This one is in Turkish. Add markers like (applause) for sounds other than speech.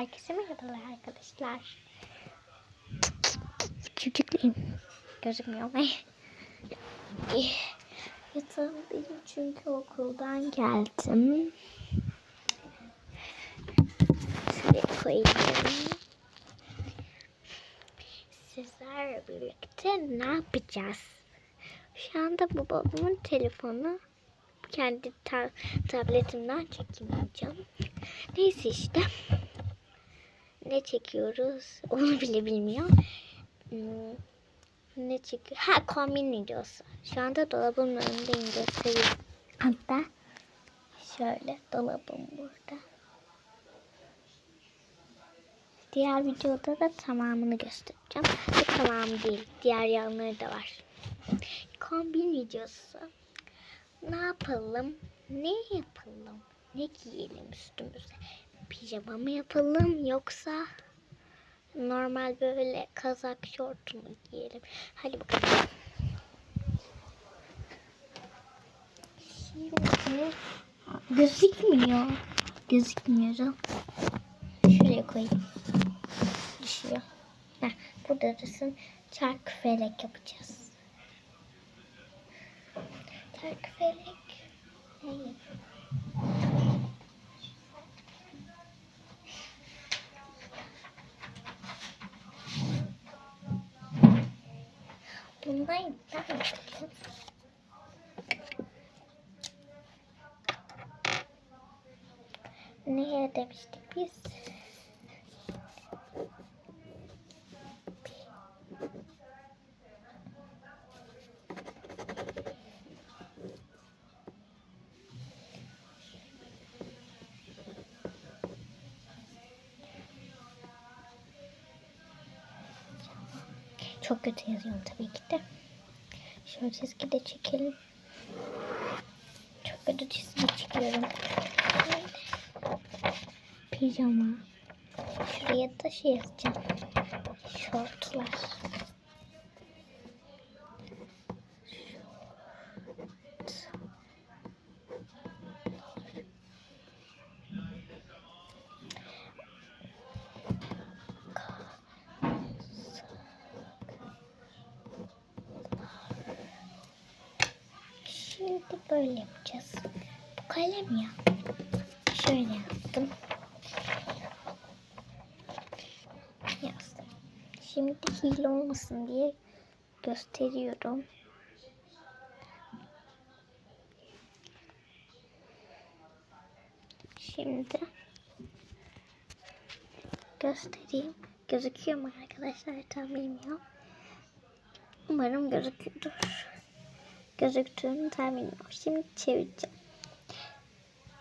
Herkese merhabalar arkadaşlar. Küçüklüğüm. Gözükmüyor mu? (laughs) Yatağımdayım çünkü okuldan geldim. Şuraya koyayım. Sizlerle birlikte ne yapacağız? Şu anda babamın telefonu. Kendi ta- tabletimden çekemeyeceğim. Neyse işte. Ne çekiyoruz? (laughs) Onu bile bilmiyor. Hmm, Ne çekiyor? Ha kombin videosu. Şu anda dolabımın önündeyim göstereyim. Hatta şöyle dolabım burada. Diğer videoda da tamamını göstereceğim. Bu tamamı değil. Diğer yanları da var. Kombin videosu. Ne yapalım? Ne yapalım? Ne giyelim üstümüze? Pijama mı yapalım yoksa normal böyle kazak şort mu giyelim? Hadi bakalım. Şimdi gözükmüyor. Gözükmüyor. Şuraya koyayım. Düşüyor. Heh, burada dursun. Çark felek yapacağız. Çark felek. Bundan iptal yapacağız. Neye demiştik biz? Çok kötü yazıyorum tabii ki de. Şöyle çizgi de çekelim. Çok kötü çizgi çekiyorum. Pijama. Şuraya da şey yazacağım. Şortlar. Şimdi böyle yapacağız. Bu kalem ya. Şöyle yaptım. Yazdım. Şimdi hile olmasın diye gösteriyorum. Şimdi göstereyim. Gözüküyor mu arkadaşlar? Tam bilmiyorum. Umarım gözüküyordur. Gözüktüğünü tahmin. Şimdi çevireceğim.